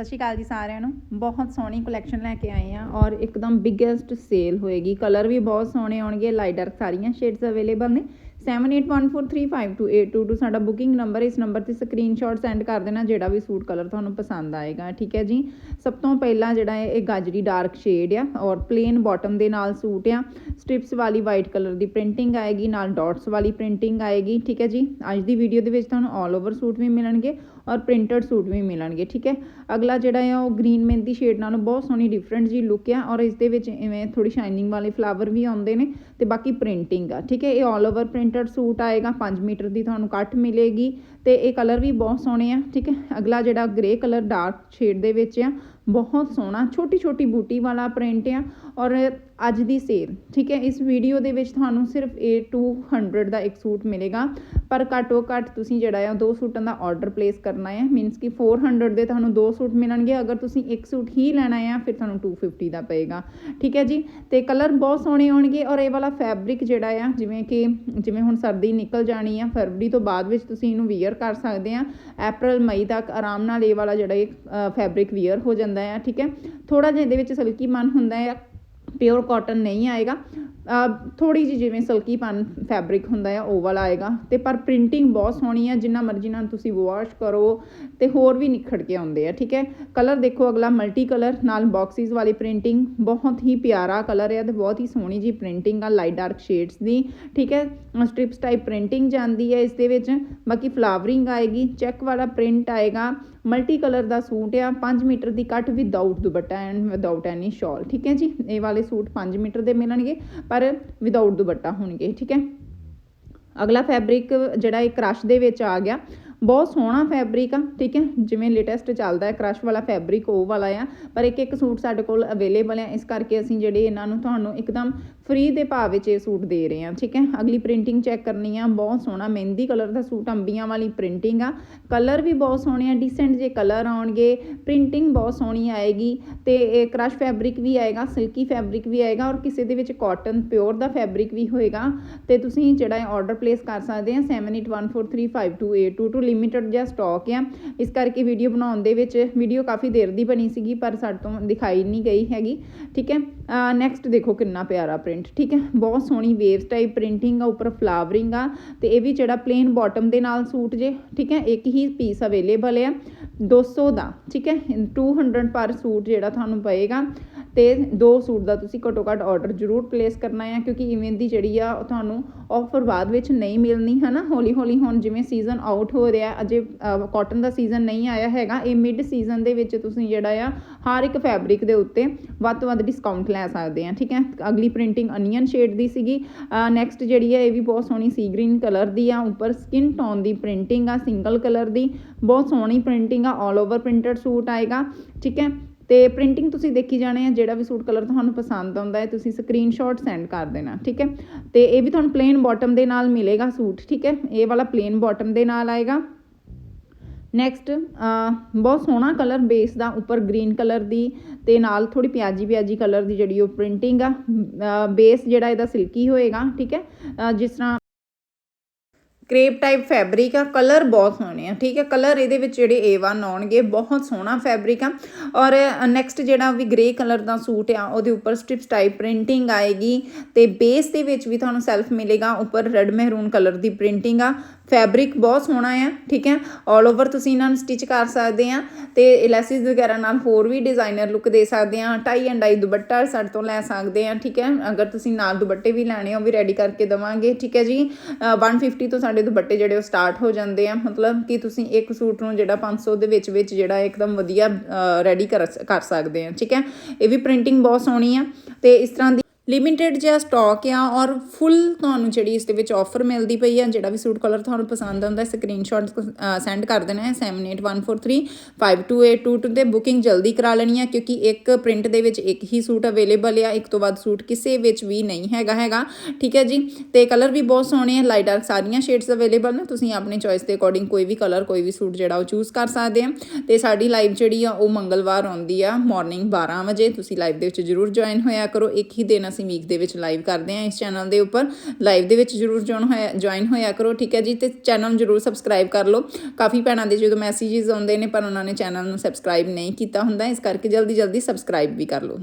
ਸਤਿ ਸ਼੍ਰੀ ਅਕਾਲ ਜੀ ਸਾਰਿਆਂ ਨੂੰ। ਬਹੁਤ ਸੋਹਣੀ ਕਲੈਕਸ਼ਨ ਲੈ ਕੇ ਆਏ ਆ ਔਰ ਇੱਕਦਮ ਬਿਗੇਸਟ ਸੇਲ ਹੋਏਗੀ। ਕਲਰ ਵੀ ਬਹੁਤ ਸੋਹਣੇ ਆਉਣਗੇ ਲਾਈਟ ਡਾਰਕ ਸਾਰੀਆਂ ਸ਼ੇਡਸ ਅਵੇਲੇਬਲ ਨੇ। 7814352822 ਸਾਡਾ ਬੁਕਿੰਗ ਨੰਬਰ ਇਸ ਨੰਬਰ ਤੇ ਸਕਰੀਨਸ਼ਾਟ ਸੈਂਡ ਕਰ ਦੇਣਾ, ਜਿਹੜਾ ਵੀ ਸੂਟ ਕਲਰ ਤੁਹਾਨੂੰ ਪਸੰਦ ਆਏਗਾ। ਠੀਕ ਹੈ ਜੀ? ਸਭ ਤੋਂ ਪਹਿਲਾਂ ਜਿਹੜਾ ਹੈ ਇਹ ਗਾਜਰੀ ਡਾਰਕ ਸ਼ੇਡ ਆ ਔਰ ਪਲੇਨ ਬਾਟਮ ਦੇ ਨਾਲ ਸੂਟ ਆ। ਸਟ੍ਰਿਪਸ ਵਾਲੀ ਵਾਈਟ ਕਲਰ ਦੀ ਪ੍ਰਿੰਟਿੰਗ ਆਏਗੀ, ਨਾਲ ਡਾਟਸ ਵਾਲੀ ਪ੍ਰਿੰਟਿੰਗ ਆਏਗੀ। ਠੀਕ ਹੈ ਜੀ? ਅੱਜ ਦੀ ਵੀਡੀਓ ਦੇ ਵਿੱਚ ਤੁਹਾਨੂੰ ਆਲ ਓਵਰ ਸੂਟ ਵੀ ਮਿਲਣਗੇ ਔਰ ਪ੍ਰਿੰਟਡ ਸੂਟ ਵੀ ਮਿਲਣਗੇ। ਠੀਕ ਹੈ? ਅਗਲਾ ਜਿਹੜਾ ਹੈ ਉਹ ਗ੍ਰੀਨ ਮਹਿੰਦੀ ਸ਼ੇਡ ਨਾਲੋਂ ਬਹੁਤ ਸੋਹਣੀ ਡਿਫਰੈਂਟ ਜੀ ਲੁੱਕ ਆ ਔਰ ਇਸ ਦੇ ਵਿੱਚ ਇਵੇਂ ਥੋੜੀ ਸ਼ਾਈਨਿੰਗ ਵਾਲੇ ਫਲਾਵਰ ਵੀ ਆਉਂਦੇ ਨੇ ਤੇ ਬਾਕੀ ਪ੍ਰਿੰਟਿੰਗ ਆ। ਠੀਕ ਹੈ? ਇਹ all over print printed suit ਆਏਗਾ 5 ਮੀਟਰ ਦੀ ਤੁਹਾਨੂੰ ਕੱਟ ਮਿਲੇਗੀ ਤੇ ਇਹ ਕਲਰ ਵੀ ਬਹੁਤ ਸੋਹਣੇ ਆ, ਠੀਕ ਹੈ। ਅਗਲਾ ਜਿਹੜਾ ਗ੍ਰੇ ਕਲਰ ਡਾਰਕ ਸ਼ੇਡ ਦੇ ਵਿੱਚ ਆ ਬਹੁਤ ਸੋਹਣਾ ਛੋਟੀ ਛੋਟੀ ਬੂਟੀ ਵਾਲਾ ਪ੍ਰਿੰਟ ਆ ਔਰ ਅੱਜ ਦੀ ਸੇਲ ਠੀਕ ਹੈ? ਇਸ ਵੀਡੀਓ ਦੇ ਵਿੱਚ ਤੁਹਾਨੂੰ ਸਿਰਫ ਇਹ 200 ਦਾ ਇੱਕ ਸੂਟ ਮਿਲੇਗਾ, ਪਰ ਘੱਟੋ ਘੱਟ ਤੁਸੀਂ ਜਿਹੜਾ ਆ ਦੋ ਸੂਟਾਂ ਦਾ ਆਰਡਰ ਪਲੇਸ ਕਰਨਾ ਹੈ ਮੀਨਸ ਕਿ 400 ਦੇ ਤੁਹਾਨੂੰ ਦੋ ਸੂਟ ਮਿਲਣਗੇ, ਅਗਰ ਤੁਸੀਂ ਇੱਕ ਸੂਟ ਹੀ ਲੈਣਾ ਆ, ਫਿਰ ਤੁਹਾਨੂੰ 250 ਦਾ ਪਏਗਾ, ਠੀਕ ਹੈ ਜੀ? ਤੇ ਕਲਰ ਬਹੁਤ ਸੋਹਣੇ ਆਉਣਗੇ ਔਰ ਇਹ ਵਾਲਾ ਫੈਬਰਿਕ ਜਿਹੜਾ ਆ, ਜਿਵੇਂ ਕਿ ਜਿਵੇਂ ਹੁਣ ਸਰਦੀ ਨਿਕਲ ਜਾਣੀ ਆ, ਫਰਵਰੀ ਤੋਂ ਬਾਅਦ ਵਿੱਚ ਤੁਸੀਂ ਇਹਨੂੰ ਵੀਅਰ ਕਰ ਸਕਦੇ ਆ, April ਮਈ ਤੱਕ ਆਰਾਮ ਨਾਲ ਇਹ ਵਾਲਾ ਜਿਹੜਾ ਇਹ ਫੈਬਰਿਕ ਵੀਅਰ ਹੋ ਜਾਂਦਾ ਆ, ਠੀਕ ਹੈ? ਥੋੜਾ ਜਿਹਾ ਇਹਦੇ ਵਿੱਚ ਸਲਕੀ ਮਨ ਹੁੰਦਾ ਆ ਪਿਓਰ ਕਾਟਨ ਨਹੀਂ ਆਏਗਾ। ਥੋੜੀ ਜਿਹੀ ਜਿਵੇਂ ਸਲਕੀਪਨ ਫੈਬਰਿਕ ਹੁੰਦਾ ਆ, ਉਹ ਵਾਲਾ ਆਏਗਾ। ਤੇ ਪਰ ਪ੍ਰਿੰਟਿੰਗ ਬਹੁਤ ਸੋਹਣੀ ਆ, ਜਿੰਨਾ ਮਰਜ਼ੀ ਨਾਲ ਤੁਸੀਂ ਵਾਸ਼ ਕਰੋ ਤੇ ਹੋਰ ਵੀ ਨਿਖੜ ਕੇ ਆਉਂਦੇ ਆ, ਠੀਕ ਹੈ? ਕਲਰ ਦੇਖੋ ਅਗਲਾ ਮਲਟੀ ਕਲਰ ਨਾਲ ਬਾਕਸਿਸ ਵਾਲੀ ਪ੍ਰਿੰਟਿੰਗ ਬਹੁਤ ਹੀ ਪਿਆਰਾ ਕਲਰ ਆ ਤੇ ਬਹੁਤ ਹੀ ਸੋਹਣੀ ਜੀ ਪ੍ਰਿੰਟਿੰਗ ਆ ਲਾਈਟ ਡਾਰਕ ਸ਼ੇਡਸ ਦੀ, ਠੀਕ ਹੈ? ਸਟ੍ਰਿਪਸ ਟਾਈਪ ਪ੍ਰਿੰਟਿੰਗ ਜਾਂਦੀ ਹੈ ਇਸ ਦੇ ਵਿੱਚ। ਬਾਕੀ ਫਲਾਵਰਿੰਗ ਆਏਗੀ ਚੈੱਕ ਵਾਲਾ ਪ੍ਰਿੰਟ ਆਏਗਾ। ਮਲਟੀ ਕਲਰ ਦਾ ਸੂਟ ਆ 5 metre the cut without dupatta and without any shawl ਠੀਕ ਹੈ ਜੀ? ਇਹ ਵਾਲੇ ਸੂਟ 5 ਮੀਟਰ ਦੇ ਮਿਲਣਗੇ, ਪਰ ਵਿਦਆਊਟ ਦੁਪੱਟਾ ਹੋਣਗੇ, ਠੀਕ ਹੈ? ਅਗਲਾ ਫੈਬਰਿਕ ਜਿਹੜਾ ਇਹ ਕ੍ਰਸ਼ ਦੇ ਵਿੱਚ ਆ ਗਿਆ, ਬਹੁਤ ਸੋਹਣਾ ਫੈਬਰਿਕ ਆ, ਠੀਕ ਹੈ? ਜਿਵੇਂ ਲੇਟੈਸਟ ਚੱਲਦਾ ਹੈ ਕ੍ਰਸ਼ ਵਾਲਾ ਫੈਬਰਿਕ ਉਹ ਵਾਲਾ ਆ, ਪਰ ਇੱਕ ਇੱਕ ਸੂਟ ਸਾਡੇ ਕੋਲ ਅਵੇਲੇਬਲ ਆ, ਇਸ ਕਰਕੇ ਅਸੀਂ ਜਿਹੜੇ ਇਹਨਾਂ ਨੂੰ ਤੁਹਾਨੂੰ ਇੱਕਦਮ ਫ੍ਰੀ ਦੇ ਭਾਅ ਵਿੱਚ ਇਹ ਸੂਟ ਦੇ ਰਹੇ ਹਾਂ, ਠੀਕ ਹੈ? ਅਗਲੀ ਪ੍ਰਿੰਟਿੰਗ ਚੈੱਕ ਕਰਨੀ ਆ, ਬਹੁਤ ਸੋਹਣਾ ਮਹਿੰਦੀ ਕਲਰ ਦਾ ਸੂਟ, ਅੰਬੀਆਂ ਵਾਲੀ ਪ੍ਰਿੰਟਿੰਗ ਆ। ਕਲਰ ਵੀ ਬਹੁਤ ਸੋਹਣੇ ਆ ਡੀਸੈਂਟ ਜੇ ਕਲਰ ਆਉਣਗੇ ਪ੍ਰਿੰਟਿੰਗ ਬਹੁਤ ਸੋਹਣੀ ਆਏਗੀ ਤੇ ਇਹ ਕ੍ਰਸ਼ ਫੈਬਰਿਕ ਵੀ ਆਏਗਾ ਸਿਲਕੀ ਫੈਬਰਿਕ ਵੀ ਆਏਗਾ ਔਰ ਕਿਸੇ ਦੇ ਵਿੱਚ ਕਾਟਨ ਪਿਓਰ ਦਾ ਫੈਬਰਿਕ ਵੀ ਹੋਏਗਾ ਤੇ ਤੁਸੀਂ ਜਿਹੜਾ ਹੈ ਆਰਡਰ ਪਲੇਸ ਕਰ ਸਕਦੇ ਆ 7814352822 ਲਿਮਿਟਡ ਜਿਹਾ ਸਟਾਕ ਆ। ਇਸ ਕਰਕੇ ਵੀਡੀਓ ਬਣਾਉਣ ਦੇ ਵਿੱਚ ਵੀਡੀਓ ਕਾਫੀ ਦੇਰ ਦੀ ਬਣੀ ਸੀਗੀ, ਪਰ ਸਾਡੇ ਤੋਂ ਦਿਖਾਈ ਨਹੀਂ ਗਈ ਹੈਗੀ, ਠੀਕ ਹੈ? ਨੈਕਸਟ ਦੇਖੋ ਕਿੰਨਾ ਪਿਆਰਾ ਪ੍ਰਿੰਟ ਠੀਕ ਹੈ? ਬਹੁਤ ਸੋਹਣੀ ਵੇਵਸ ਟਾਈਪ ਪ੍ਰਿੰਟਿੰਗ ਆ, ਉੱਪਰ ਫਲਾਵਰਿੰਗ ਆ, ਤੇ ਇਹ ਵੀ ਜਿਹੜਾ ਪਲੇਨ ਬਾਟਮ ਦੇ ਨਾਲ ਸੂਟ ਜੇ, ਠੀਕ ਹੈ? ਇੱਕ ਹੀ ਪੀਸ ਅਵੇਲੇਬਲ ਆ 200 ਦਾ, ਠੀਕ ਹੈ? 200 ਪਰ ਸੂਟ ਜਿਹੜਾ ਤੁਹਾਨੂੰ ਪਏਗਾ। ਤੇ ਦੋ ਸੂਟ ਦਾ ਤੁਸੀਂ ਘੱਟੋ ਘੱਟ ਆਰਡਰ ਜ਼ਰੂਰ ਪਲੇਸ ਕਰਨਾ ਹੈ ਕਿਉਂਕਿ ਇਵੇਂ ਦੀ ਜਿਹੜੀ ਆ ਤੁਹਾਨੂੰ ਆਫਰ ਬਾਅਦ ਵਿੱਚ ਨਹੀਂ ਮਿਲਣੀ ਹੈ ਨਾ ਹੌਲੀ ਹੌਲੀ ਹੁਣ ਜਿਵੇਂ ਸੀਜ਼ਨ ਆਊਟ ਹੋ ਰਿਹਾ, ਅਜੇ ਕਾਟਨ ਦਾ ਸੀਜ਼ਨ ਨਹੀਂ ਆਇਆ ਹੈਗਾ, ਇਹ ਮਿਡ ਸੀਜ਼ਨ ਦੇ ਵਿੱਚ ਤੁਸੀਂ ਜਿਹੜਾ ਆ, ਹਰ ਇੱਕ ਫੈਬਰਿਕ ਦੇ ਉੱਤੇ ਵੱਧ ਤੋਂ ਵੱਧ ਡਿਸਕਾਊਂਟ ਲੈ ਸਕਦੇ ਆ, ਠੀਕ ਹੈ? ਅਗਲੀ ਪ੍ਰਿੰਟਿੰਗ ਅਨੀਅਨ ਸ਼ੇਡ ਦੀ ਸੀਗੀ ਨੈਕਸਟ ਜਿਹੜੀ ਹੈ ਇਹ ਵੀ ਬਹੁਤ ਸੋਹਣੀ ਸੀ ਗ੍ਰੀਨ ਕਲਰ ਦੀ ਆ, ਉੱਪਰ ਸਕਿਨ ਟੋਨ ਦੀ ਪ੍ਰਿੰਟਿੰਗ ਆ ਸਿੰਗਲ ਕਲਰ ਦੀ, ਬਹੁਤ ਸੋਹਣੀ ਪ੍ਰਿੰਟਿੰਗ ਆ ਆਲ ਓਵਰ ਪ੍ਰਿੰਟਡ ਸੂਟ ਆਏਗਾ, ਠੀਕ ਹੈ? ਤੇ ਪ੍ਰਿੰਟਿੰਗ ਤੁਸੀਂ ਦੇਖੀ ਜਾਣੇ ਆ, ਜਿਹੜਾ ਵੀ ਸੂਟ ਕਲਰ ਤੁਹਾਨੂੰ ਪਸੰਦ ਆਉਂਦਾ ਹੈ, ਤੁਸੀਂ ਸਕਰੀਨਸ਼ਾਟ ਸੈਂਡ ਕਰ ਦੇਣਾ, ਠੀਕ ਹੈ? ਤੇ ਇਹ ਵੀ ਤੁਹਾਨੂੰ ਪਲੇਨ ਬਾਟਮ ਦੇ ਨਾਲ ਮਿਲੇਗਾ ਸੂਟ, ਠੀਕ ਹੈ? ਇਹ ਵਾਲਾ ਪਲੇਨ ਬਾਟਮ ਦੇ ਨਾਲ ਆਏਗਾ। ਨੈਕਸਟ ਬਹੁਤ ਸੋਹਣਾ ਕਲਰ ਬੇਸ ਦਾ, ਉੱਪਰ ਗ੍ਰੀਨ ਕਲਰ ਦੀ ਤੇ ਨਾਲ ਥੋੜੀ ਪਿਆਜੀ ਪਿਆਜੀ ਕਲਰ ਦੀ ਜਿਹੜੀ ਉਹ ਪ੍ਰਿੰਟਿੰਗ ਆ ਬੇਸ ਜਿਹੜਾ ਇਹਦਾ ਸਿਲਕੀ ਹੋਏਗਾ, ਠੀਕ ਹੈ? ਜਿਸ ਤਰ੍ਹਾਂ ਕ੍ਰੇਪ ਟਾਈਪ ਫੈਬਰਿਕ ਆ, ਕਲਰ ਬਹੁਤ ਸੋਹਣੇ ਆ, ਠੀਕ ਹੈ? ਕਲਰ ਇਹਦੇ ਵਿੱਚ ਜਿਹੜੇ A1 ਆਉਣਗੇ, ਬਹੁਤ ਸੋਹਣਾ ਫੈਬਰਿਕ ਆ। ਔਰ ਨੈਕਸਟ ਜਿਹੜਾ ਵੀ ਗ੍ਰੇ ਕਲਰ ਦਾ ਸੂਟ ਆ, ਉਹਦੇ ਉੱਪਰ ਸਟ੍ਰਿਪਸ ਟਾਈਪ ਪ੍ਰਿੰਟਿੰਗ ਆਏਗੀ ਤੇ ਬੇਸ ਦੇ ਵਿੱਚ ਵੀ ਤੁਹਾਨੂੰ ਸੈਲਫ ਮਿਲੇਗਾ, ਉੱਪਰ ਰੈੱਡ ਮਹਿਰੂਨ ਕਲਰ ਦੀ ਪ੍ਰਿੰਟਿੰਗ ਆ। ਫੈਬਰਿਕ ਬਹੁਤ ਸੋਹਣਾ ਆ, ਠੀਕ ਹੈ? ਆਲ ਓਵਰ ਤੁਸੀਂ ਇਹਨਾਂ ਨੂੰ ਸਟਿਚ ਕਰ ਸਕਦੇ ਆ ਤੇ ਇਲਾਸਟਿਕ ਵਗੈਰਾ ਨਾਲ ਹੋਰ ਵੀ ਡਿਜ਼ਾਈਨਰ ਲੁੱਕ ਦੇ ਸਕਦੇ ਆ ਟਾਈ ਐਂਡ ਆਈ ਦੁਪੱਟਾ ਸਾਡੇ ਤੋਂ ਲੈ ਸਕਦੇ ਆ, ਠੀਕ ਹੈ? ਅਗਰ ਤੁਸੀਂ ਨਾਲ ਦੁਪੱਟੇ ਵੀ ਲੈਣੇ ਹੋ ਵੀ ਰੈਡੀ ਕਰਕੇ ਦਵਾਂਗੇ, ਠੀਕ ਹੈ ਜੀ? 150 ਤੋਂ ਸਾਡੇ ਦੁਪੱਟੇ ਜਿਹੜੇ ਉਹ ਸਟਾਰਟ ਹੋ ਜਾਂਦੇ ਆ, ਮਤਲਬ ਕਿ ਤੁਸੀਂ ਇੱਕ ਸੂਟ ਨੂੰ ਜਿਹੜਾ 500 ਦੇ ਵਿੱਚ ਵਿੱਚ ਜਿਹੜਾ ਇੱਕਦਮ ਵਧੀਆ ਰੈਡੀ ਕਰ ਕਰ ਸਕਦੇ ਆ, ਠੀਕ ਹੈ? ਇਹ ਵੀ ਪ੍ਰਿੰਟਿੰਗ ਬਹੁਤ ਸੋਹਣੀ ਆ ਤੇ ਇਸ ਤਰ੍ਹਾਂ ਦੀ ਲਿਮਿਟਿਡ ਜਿਹਾ ਸਟਾਕ ਆ ਔਰ ਫੁੱਲ ਤੁਹਾਨੂੰ ਜਿਹੜੀ ਇਸ ਦੇ ਵਿੱਚ ਆਫਰ ਮਿਲਦੀ ਪਈ ਆ, ਜਿਹੜਾ ਵੀ ਸੂਟ ਕਲਰ ਤੁਹਾਨੂੰ ਪਸੰਦ ਆਉਂਦਾ ਸਕਰੀਨਸ਼ਾਟ ਸੈਂਡ ਕਰ ਦੇਣਾ ਹੈ 7814352822 ਤੇ ਬੁਕਿੰਗ ਜਲਦੀ ਕਰਾ ਲੈਣੀ ਹੈ ਕਿਉਂਕਿ ਇੱਕ ਪ੍ਰਿੰਟ ਦੇ ਵਿੱਚ ਇੱਕ ਹੀ ਸੂਟ ਅਵੇਲੇਬਲ ਆ, ਇੱਕ ਤੋਂ ਵੱਧ ਸੂਟ ਕਿਸੇ ਵਿੱਚ ਵੀ ਨਹੀਂ ਹੈਗਾ ਹੈਗਾ। ਠੀਕ ਹੈ ਜੀ? ਤੇ ਕਲਰ ਵੀ ਬਹੁਤ ਸੋਹਣੇ ਆ ਲਾਈਟ ਡਾਰਕ ਸਾਰੀਆਂ ਸ਼ੇਡਸ ਅਵੇਲੇਬਲ ਨੇ, ਤੁਸੀਂ ਆਪਣੇ ਚੋਇਸ ਦੇ ਅਕੋਰਡਿੰਗ ਕੋਈ ਵੀ ਕਲਰ ਕੋਈ ਵੀ ਸੂਟ ਜਿਹੜਾ ਉਹ ਚੂਜ਼ ਕਰ ਸਕਦੇ ਆ। ਤੇ ਸਾਡੀ ਲਾਈਵ ਜਿਹੜੀ ਆ, ਉਹ ਮੰਗਲਵਾਰ ਆਉਂਦੀ ਆ ਮਾਰਨਿੰਗ 12 ਵਜੇ, ਤੁਸੀਂ ਲਾਈਵ ਦੇ ਵਿੱਚ ਜਰੂਰ ਜੁਆਇਨ ਹੋਇਆ ਕਰੋ, ਇੱਕ ਹੀ ਦਿਨ ਅਸੀਂ ਅਸੀਂ ਵੀਕ ਦੇ ਵਿੱਚ ਲਾਈਵ ਕਰਦੇ ਹਾਂ ਇਸ ਚੈਨਲ ਦੇ ਉੱਪਰ। ਲਾਈਵ ਦੇ ਵਿੱਚ ਜਰੂਰ ਜੁਆਇਨ ਹੋਇਆ ਜੁਆਇਨ ਹੋਇਆ ਕਰੋ, ਠੀਕ ਹੈ ਜੀ? ਤੇ ਚੈਨਲ ਨੂੰ ਜਰੂਰ ਸਬਸਕ੍ਰਾਈਬ ਕਰ ਲਓ। ਕਾਫੀ ਭੈਣਾਂ ਦੇ ਜਦੋਂ ਮੈਸੇजेस ਆਉਂਦੇ ਨੇ, ਪਰ ਉਹਨਾਂ ਨੇ ਚੈਨਲ ਨੂੰ ਸਬਸਕ੍ਰਾਈਬ ਨਹੀਂ ਕੀਤਾ ਹੁੰਦਾ, ਇਸ ਕਰਕੇ ਜਲਦੀ ਜਲਦੀ ਸਬਸਕ੍ਰਾਈਬ ਵੀ ਕਰ ਲਓ।